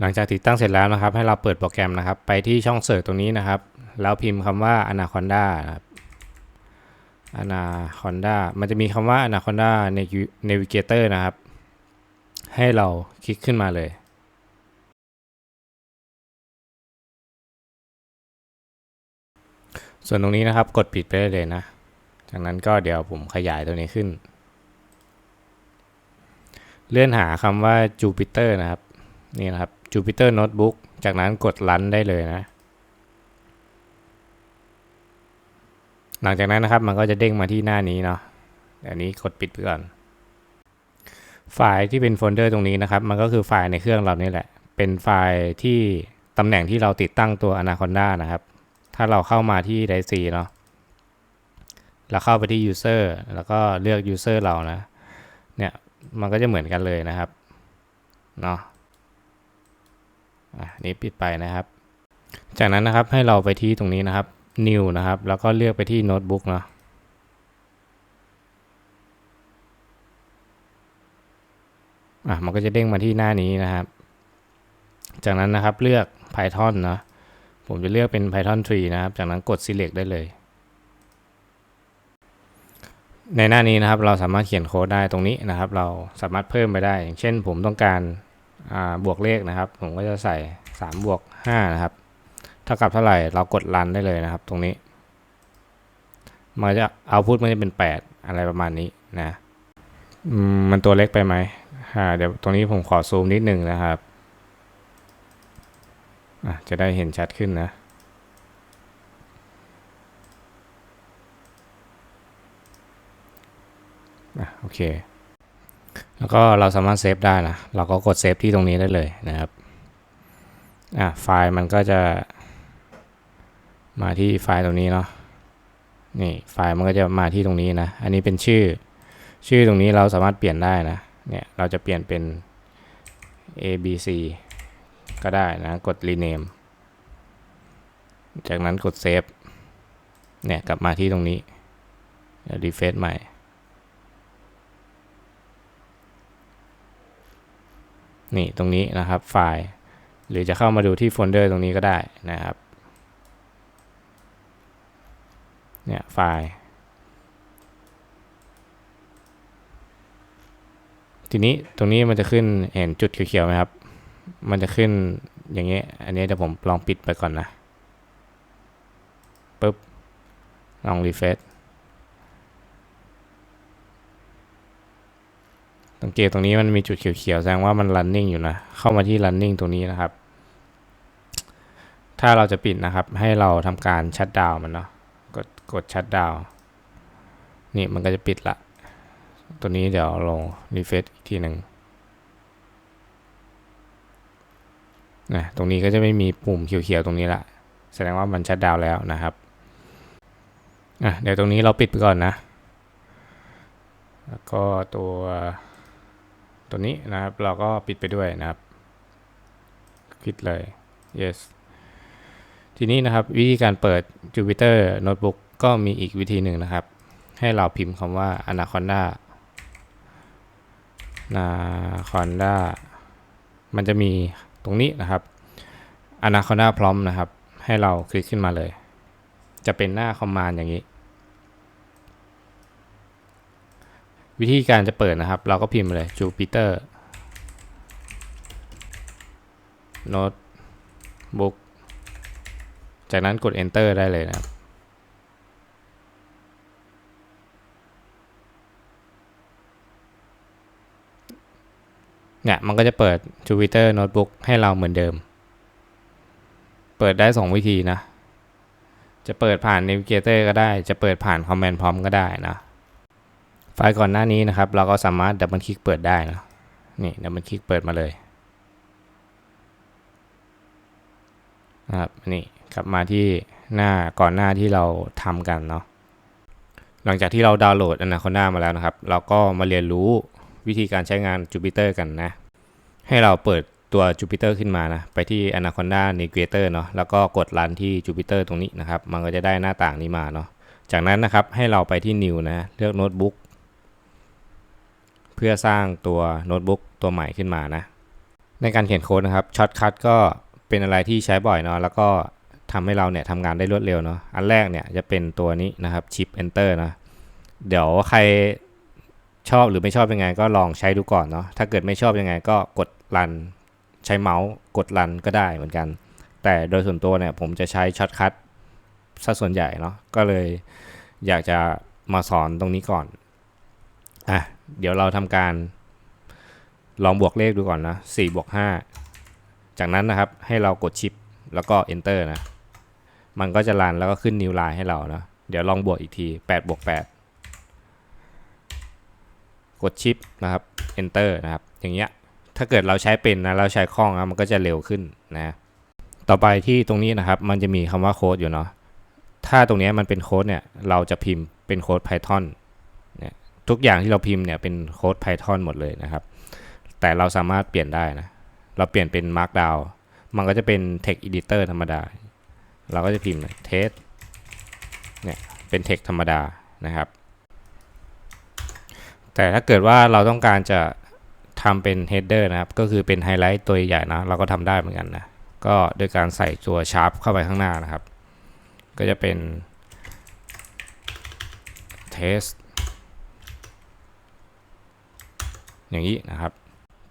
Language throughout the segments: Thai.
หลังจากติดตั้งเสร็จแล้วนะครับ ให้เราเปิดโปรแกรมนะครับ ไปที่ช่องเสิร์ชตรงนี้นะครับ แล้วพิมพ์คำว่า Anaconda นะครับ Anaconda มันจะมีคำว่า Anaconda Navigator นะครับ ให้เราคลิกขึ้นมาเลย ส่วนตรงนี้นะครับกดปิดไปได้เลยนะ จากนั้นก็เดี๋ยวผมขยายตัวนี้ขึ้น เลื่อนหาคำว่า Jupyter นะครับ นี่นะครับ Jupyter Notebook จากนั้นกด Run ได้เลยนะ หลังจากนั้นนะครับมันก็จะเด้งมาที่หน้านี้เนาะอันนี้กดปิดไปก่อน ไฟล์ที่เป็นโฟลเดอร์ตรงนี้นะครับ มันก็คือไฟล์ในเครื่องเรานี่แหละ เป็นไฟล์ที่ตำแหน่งที่เราติดตั้งตัว Anaconda นะครับ ถ้าเราเข้ามาที่ d i c เนาะเราเข้าไปที่ User แล้วก็เลือก User เรานะ เนี่ย มันก็จะเหมือนกันเลยนะครับ เนาะ อะนี้ปิดไปนะครับ จากนั้นนะครับให้เราไปที่ตรงนี้นะครับ New นะครับ แล้วก็เลือกไปที่โน้ตบุ๊กเนาะอะมันก็จะเด้งมาที่หน้านี้นะครับ จากนั้นนะครับเลือก Python เนาะผมจะเลือกเป็น Python 3 นะครับ จากนั้นกด select ได้เลย ในหน้านี้นะครับเราสามารถเขียนโค้ดได้ตรงนี้นะครับ เราสามารถเพิ่มไปได้ อย่างเช่นผมต้องการ บวกเลขนะครับ ผมก็จะใส่ 3 บวก 5 นะครับ เท่ากับเท่าไหร่เรากดรันได้เลยนะครับ ตรงนี้ มันจะเอาพุทมันจะเป็น 8 อะไรประมาณนี้นะมันตัวเล็กไปไหมเดี๋ยวตรงนี้ผมขอซูมนิดหนึ่งนะครับจะได้เห็นชัดขึ้นนะอะโอเค แล้วก็เราสามารถเซฟได้นะ เราก็กดเซฟที่ตรงนี้ได้เลยนะครับ อะไฟล์มันก็จะมาที่ไฟล์ตรงนี้เนาะ นี่ไฟล์มันก็จะมาที่ตรงนี้นะ อันนี้เป็นชื่อ ชื่อตรงนี้เราสามารถเปลี่ยนได้นะ เนี่ยเราจะเปลี่ยนเป็น A B C ก็ได้นะ กด rename จากนั้นกดเซฟ เนี่ยกลับมาที่ตรงนี้รีเฟซใหม่ นี่ตรงนี้นะครับไฟล์ หรือจะเข้ามาดูที่โฟลเดอร์ตรงนี้ก็ได้นะครับเนี่ยไฟล์ ทีนี้ตรงนี้มันจะขึ้นเห็นจุดเขียวๆไหมครับ มันจะขึ้นอย่างเงี้ยอันนี้เดี๋ยวผมลองปิดไปก่อนนะปุ๊บลองรีเฟซ สังเกตตรงนี้มันมีจุดเขียวๆแสดงว่ามัน running อยู่นะ เข้ามาที่ running ตรงนี้นะครับ ถ้าเราจะปิดนะครับ ให้เราทำการชัดดาวมันเนาะ กดกดชัดดาวนี่มันก็จะปิดละ ตัวนี้เดี๋ยวลงรีเฟซอีกทีหนึ่งนะตรงนี้ก็จะไม่มีปุ่มเขียวๆตรงนี้ละแสดงว่ามันชัดดาวแล้วนะครับอะเดี๋ยวตรงนี้เราปิดไปก่อนนะ แล้วก็ตัว ตัวนี้นะครับ เราก็ปิดไปด้วยนะครับ คลิกเลย yes ทีนี้นะครับวิธีการเปิด Jupyter Notebook ก็มีอีกวิธีหนึ่งนะครับ ให้เราพิมพ์คำว่า Anaconda Anaconda มันจะมีตรงนี้นะครับ Anaconda Prompt นะครับ ให้เราคลิกขึ้นมาเลย จะเป็นหน้าคอมมานด์อย่างนี้ วิธีการจะเปิดนะครับ เราก็พิมพ์เลย Jupyter Notebook จากนั้นกด enter ได้เลยนะครับเนี่ยมันก็จะเปิด Jupyter Notebook ให้เราเหมือนเดิม เปิดได้ 2 วิธีนะ จะเปิดผ่าน Navigator ก็ได้ จะเปิดผ่าน Command Prompt ก็ได้นะ ฟล์ก่อนหน้านี้นะครับ เราก็สามารถดับเบิลคลิกเปิดได้นะนี่ดับเบิลคลิกเปิดมาเลยนะครับนี่กลับมาที่หน้าก่อนหน้าที่เราทำกันเนาะหลังจากที่เราดาวน์โหลด Anaconda มาแล้วนะครับ เราก็มาเรียนรู้วิธีการใช้งาน Jupyter กันนะ ให้เราเปิดตัว Jupyter ขึ้นมานะไปที่ Anaconda Navigator เนาะแล้วก็กดรันที่ Jupyter ตรงนี้นะครับ มันก็จะได้หน้าต่างนี้มาเนาะจากนั้นนะครับให้เราไปที่ New นะเลือกโน้ตบุ๊ก พื่อสร้างตัวโน้ตบุ๊กตัวใหม่ขึ้นมานะ ในการเขียนโค้ดนะครับช็อตคัทก็เป็นอะไรที่ใช้บ่อยเนาะแล้วก็ทำให้เราเนี่ยทำงานได้รวดเร็วเนาะอันแรกเนี่ยจะเป็นตัวนี้นะครับชิป enter นะเดี๋ยวใครชอบหรือไม่ชอบยังไง ก็ลองใช้ดูก่อนเนาะถ้าเกิดไม่ชอบยังไงก็กดรันใช้เมาส์กดรันก็ได้เหมือนกัน แต่โดยส่วนตัวเนี่ยผมจะใช้ช็อตคัทซะส่วนใหญ่เนาะก็เลยอยากจะมาสอนตรงนี้ก่อนอะ เดี๋ยวเราทำการลองบวกเลขดูก่อนนะ4บวก5จากนั้นนะครับให้เรากดชิปแล้วก็ enter นะ มันก็จะรันแล้วก็ขึ้น new line ให้เรานะ เดี๋ยวลองบวกอีกที8บวก8กดชิปนะครับ enter นะครับ อย่างเงี้ย ถ้าเกิดเราใช้เป็นนะ เราใช้คล่องนะมันก็จะเร็วขึ้นนะ ต่อไปที่ตรงนี้นะครับ มันจะมีคำว่าโค้ดอยู่เนาะ ถ้าตรงนี้มันเป็นโค้ดเนี่ย เราจะพิมพ์เป็นโค้ด Python เนี่ย ทุกอย่างที่เราพิมพ์เนี่ยเป็นโค้ด Python หมดเลยนะครับ แต่เราสามารถเปลี่ยนได้นะ เราเปลี่ยนเป็น Markdown มันก็จะเป็น Text Editor ธรรมดา เราก็จะพิมพ์ test เนี่ยเป็น text ธรรมดานะครับ แต่ถ้าเกิดว่าเราต้องการจะทำเป็น header นะครับ ก็คือเป็นไฮไลท์ตัวใหญ่นะ เราก็ทำได้เหมือนกันนะ ก็โดยการใส่ตัว sharp เข้าไปข้างหน้านะครับ ก็จะเป็น test อย่างนี้นะครับ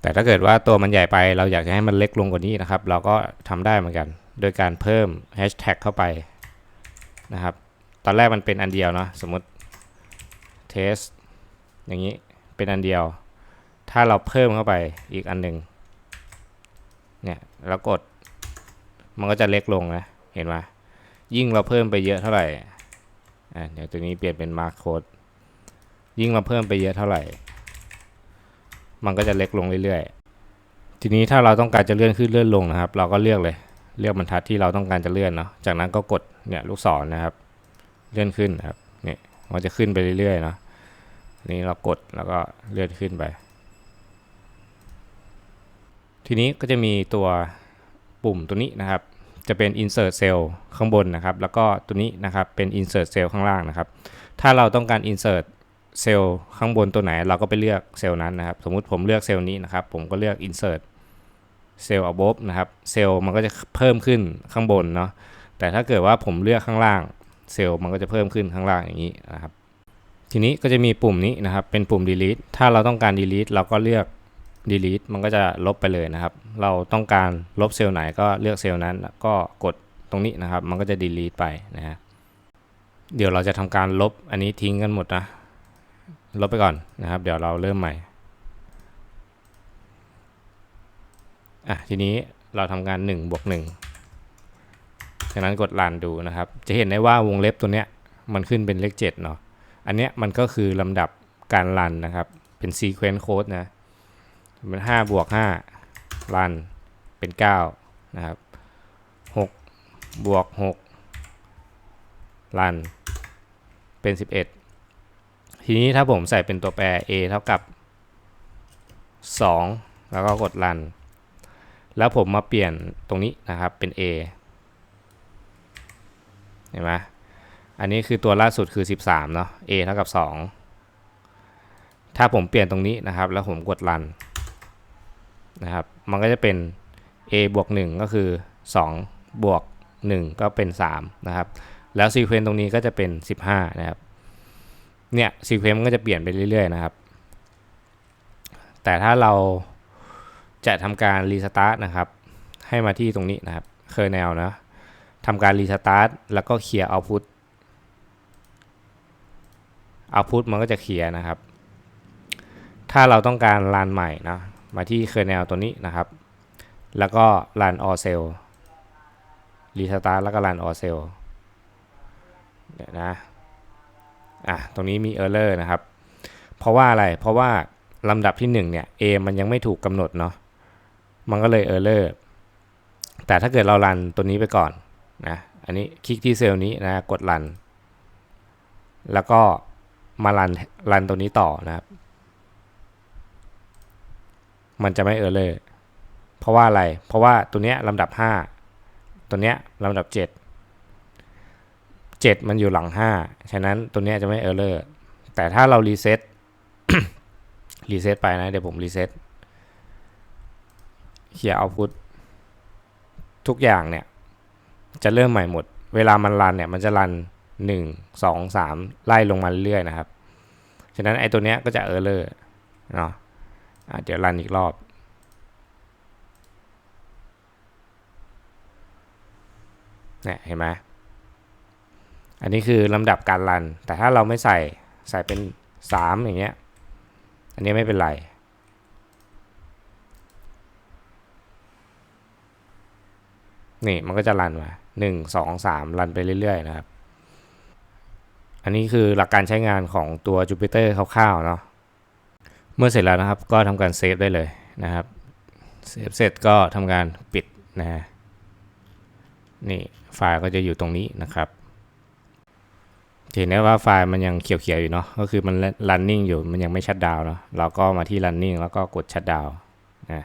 แต่ถ้าเกิดว่าตัวมันใหญ่ไป เราอยากจะให้มันเล็กลงกว่านี้นะครับ เราก็ทำได้เหมือนกัน โดยการเพิ่ม hashtag เข้าไปนะครับ ตอนแรกมันเป็นอันเดียวเนาะสมมติ test อย่างนี้เป็นอันเดียว ถ้าเราเพิ่มเข้าไปอีกอันหนึ่งเนี่ยแล้วกดมันก็จะเล็กลงนะ เห็นไหมยิ่งเราเพิ่มไปเยอะเท่าไหร่อ่าเดี๋ยวตัวนี้เปลี่ยนเป็น mark code ยิ่งเราเพิ่มไปเยอะเท่าไหร่ มันก็จะเล็กลงเรื่อยๆ ทีนี้ถ้าเราต้องการจะเลื่อนขึ้นเลื่อนลงนะครับ เราก็เลือกเลย เลือกบรรทัดที่เราต้องการจะเลื่อนเนาะ จากนั้นก็กดเนี่ยลูกศรนนะครับ เลื่อนขึ้นนะครับ เนี่ยมันจะขึ้นไปเรื่อยๆเนาะนี่เรากดแล้วก็เลื่อนขึ้นไป ทีนี้ก็จะมีตัวปุ่มตัวนี้นะครับ จะเป็น insert cell ข้างบนนะครับ แล้วก็ตัวนี้นะครับเป็น insert cell ข้างล่างนะครับ ถ้าเราต้องการ insert เซลล์ข้างบนตัวไหน เราก็ไปเลือกเซลล์นั้นนะครับ สมมุติผมเลือกเซลล์นี้นะครับ ผมก็เลือก insert เซลล์ above นะครับเซลล์มันก็จะเพิ่มขึ้นข้างบนเนาะแต่ถ้าเกิดว่าผมเลือกข้างล่างเซลล์มันก็จะเพิ่มขึ้นข้างล่างอย่างนี้นะครับ ทีนี้ก็จะมีปุ่มนี้นะครับ เป็นปุ่ม delete ถ้าเราต้องการ delete เราก็เลือก delete มันก็จะลบไปเลยนะครับ เราต้องการลบเซลล์ไหนก็เลือกเซลล์นั้นก็กดตรงนี้นะครับ มันก็จะ delete ไปนะฮะเดี๋ยวเราจะทำการลบอันนี้ทิ้งกันหมดนะ ลบไปก่อนนะครับ เดี๋ยวเราเริ่มใหม่อะทีนี้เราทำงาน1บวก1จากนั้นกดรันดูนะครับ จะเห็นได้ว่าวงเล็บตัวเนี้ยมันขึ้นเป็นเลข7เนาะอันเนี้ยมันก็คือลำดับการรันนะครับ เป็นซีเควนต์โค้ดนะเป็น5บวก5รันเป็น9นะครับ6บวก6รันเป็น 11 ทีนี้ถ้าผมใส่เป็นตัวแปร a เท่ากับ 2 แล้วก็กดรัน แล้วผมมาเปลี่ยนตรงนี้นะครับเป็น a เห็นไหมอันนี้คือตัวล่าสุดคือ 13 เนาะ a เท่ากับ 2 ถ้าผมเปลี่ยนตรงนี้นะครับ แล้วผมกดรันนะครับ มันก็จะเป็น a บวก 1 ก็คือ 2 บวก 1 ก็เป็น 3 นะครับ แล้วซีเควนต์ตรงนี้ก็จะเป็น 15 นะครับ เนี่ยซีเควนต์มันก็จะเปลี่ยนไปเรื่อยๆนะครับ แต่ถ้าเราจะทำการรีสตาร์ทนะครับ ให้มาที่ตรงนี้นะครับเคอร์เนลนะทำการรีสตาร์ทแล้วก็เคลียร์เอาพุตเอาพุตมันก็จะเคลียร์นะครับ ถ้าเราต้องการรันใหม่นะมาที่เคอร์เนลตัวนี้นะครับ แล้วก็รันออเซลรีสตาร์ทแล้วก็รันออเซลเดี๋ยวนะ อะตรงนี้มี error นะครับ เพราะว่าอะไร เพราะว่าลำดับที่1เนี่ย A มันยังไม่ถูกกำหนดเนาะ มันก็เลย error แต่ถ้าเกิดเรารันตัวนี้ไปก่อนนะ อันนี้คลิกที่เซลล์นี้นะ กดรัน แล้วก็มารันรันตัวนี้ต่อนะครับ มันจะไม่ error เพราะว่าอะไร เพราะว่าตัวเนี้ยลำดับ 5 ตัวเนี้ยลำดับ 7 7 มันอยู่หลัง 5 ฉะนั้นตัวนี้จะไม่เออร์เลอร์แต่ถ้าเรารีเซ็ตรีเซ็ตไปนะเดี๋ยวผมรีเซ็ตเคลียร์เอาพุตทุกอย่างเนี่ย จะเริ่มใหม่หมด เวลามันรันเนี่ยมันจะรันหนึ่งสองสามไล่ลงมาเรื่อยๆนะครับ ฉะนั้นไอ้ตัวเนี้ยก็จะเออร์เลอร์เนาะะเดี๋ยวรันอีกรอบเนี่ยเห็นไหม อันนี้คือลำดับการรัน แต่ถ้าเราไม่ใส่ใส่เป็น 3 อย่างเงี้ย อันนี้ไม่เป็นไร นี่มันก็จะรันมา1 2 3 รันไปเรื่อยๆนะครับ อันนี้คือหลักการใช้งานของตัว Jupyter คร่าวๆเนาะ เมื่อเสร็จแล้วนะครับก็ทำการเซฟได้เลยนะครับ เซฟเสร็จก็ทำการปิดนะฮะนี่ไฟล์ก็จะอยู่ตรงนี้นะครับ เห็นได้ว่าไฟล์มันยังเขียวๆอยู่เนาะก็คือมัน running อยู่มันยังไม่ชัดดาวน์เนาะเราก็มาที่ running แล้วก็กดชัดดาวน์นะ